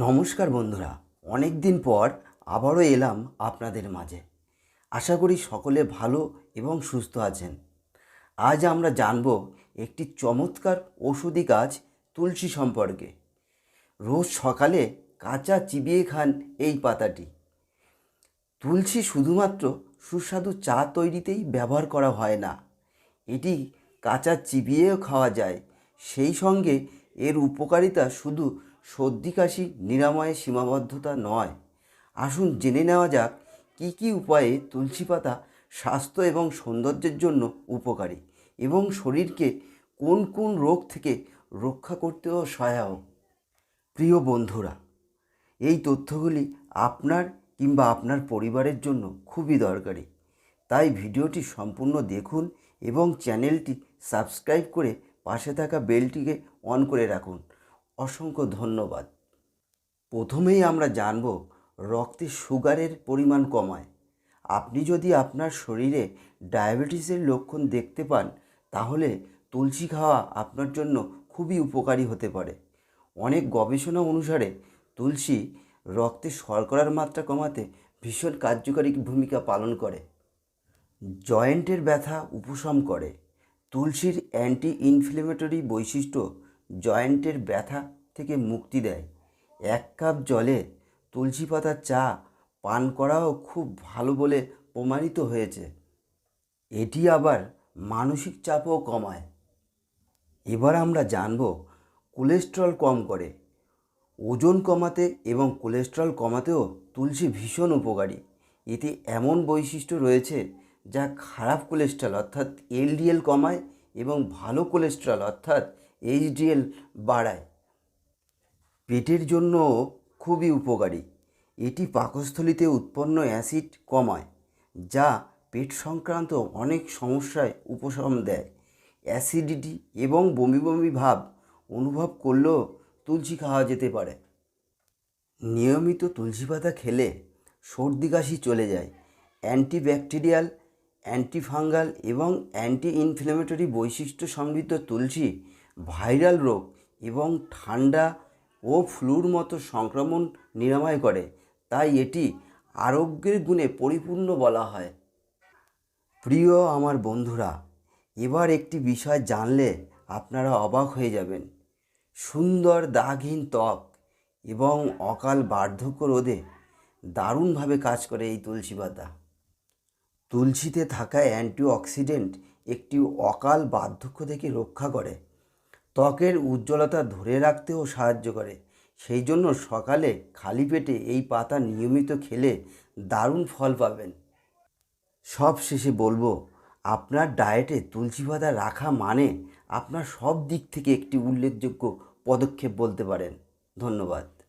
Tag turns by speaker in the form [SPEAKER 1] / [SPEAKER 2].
[SPEAKER 1] নমস্কার বন্ধুরা অনেক দিন পর আবারও এলাম আপনাদের মাঝে। আশা করি সকলে ভালো এবং সুস্থ আছেন। আজ আমরা জানব একটি চমৎকার ওষুধি গাছ তুলসী সম্পর্কে। রোজ সকালে কাঁচা চিবিয়ে খান এই পাতাটি। তুলসী শুধুমাত্র সুস্বাদু চা তৈরিতেই ব্যবহার করা হয় না, এটি কাঁচা চিবিয়েও খাওয়া যায়। সেই সঙ্গে এর উপকারিতা শুধু সর্দি কাশি নিরাময়ে সীমাবদ্ধতা নয়। আসুন জেনে নেওয়া যাক, কী কী উপায়ে তুলসী পাতা স্বাস্থ্য এবং সৌন্দর্যের জন্য উপকারী এবং শরীরকে কোন কোন রোগ থেকে রক্ষা করতেও সহায়ক। প্রিয় বন্ধুরা, এই তথ্যগুলি আপনার কিংবা আপনার পরিবারের জন্য খুবই দরকারি। তাই ভিডিওটি সম্পূর্ণ দেখুন এবং চ্যানেলটি সাবস্ক্রাইব করে পাশে থাকা বেলটিকে অন করে রাখুন। অসংখ্য ধন্যবাদ। প্রথমেই আমরা জানব রক্তে সুগারের পরিমাণ কমায়। আপনি যদি আপনার শরীরে ডায়াবেটিসের লক্ষণ দেখতে পান, তাহলে তুলসী খাওয়া আপনার জন্য খুবই উপকারী হতে পারে। অনেক গবেষণা অনুসারে তুলসী রক্তে শর্করার মাত্রা কমাতে ভীষণ কার্যকারী ভূমিকা পালন করে। জয়েন্টের ব্যথা উপশম করে। তুলসীর অ্যান্টি ইনফ্লেমেটরি বৈশিষ্ট্য জয়েন্টের ব্যথা থেকে মুক্তি দেয়। এক কাপ জলে তুলসী পাতার চা পান করাও খুব ভালো বলে প্রমাণিত হয়েছে। এটি আবার মানসিক চাপও কমায়। এবার আমরা জানব কোলেস্ট্রল কম করে। ওজন কমাতে এবং কোলেস্ট্রল কমাতেও তুলসী ভীষণ উপকারী। এতে এমন বৈশিষ্ট্য রয়েছে যা খারাপ কোলেস্ট্রল অর্থাৎ এলডিএল কমায় এবং ভালো কোলেস্ট্রল অর্থাৎ এইচডিএল বাড়ায়। পেটের জন্য খুবই উপকারী। এটি পাকস্থলিতে উৎপন্ন অ্যাসিড কমায়, যা পেট সংক্রান্ত অনেক সমস্যায় উপশম দেয়। অ্যাসিডিটি এবং বমি বমি ভাব অনুভব করলেও তুলসী খাওয়া যেতে পারে। নিয়মিত তুলসী পাতা খেলে সর্দি কাশি চলে যায়। অ্যান্টিব্যাকটেরিয়াল, অ্যান্টিফাঙ্গাল এবং অ্যান্টি ইনফ্লেমেটরি বৈশিষ্ট্য সমৃদ্ধ তুলসী ভাইরাল রোগ এবং ঠান্ডা ও ফ্লুর মতো সংক্রমণ নিরাময় করে, তাই এটি আরোগ্যের গুণে পরিপূর্ণ বলা হয়। প্রিয় আমার বন্ধুরা, এবার একটি বিষয় জানলে আপনারা অবাক হয়ে যাবেন। সুন্দর দাগহীন ত্বক এবং অকাল বার্ধক্য রোধে দারুণভাবে কাজ করে এই তুলসী পাতা। তুলসীতে থাকা অ্যান্টিঅক্সিডেন্ট একটি অকাল বার্ধক্য থেকে রক্ষা করে। ত্বকের উজ্জ্বলতা ধরে রাখতেও সাহায্য করে। সেই জন্য সকালে খালি পেটে এই পাতা নিয়মিত খেলে দারুণ ফল পাবেন। সব শেষে বলব, আপনার ডায়েটে তুলসী পাতা রাখা মানে আপনার সব দিক থেকে একটি উল্লেখযোগ্য পদক্ষেপ বলতে পারেন। ধন্যবাদ।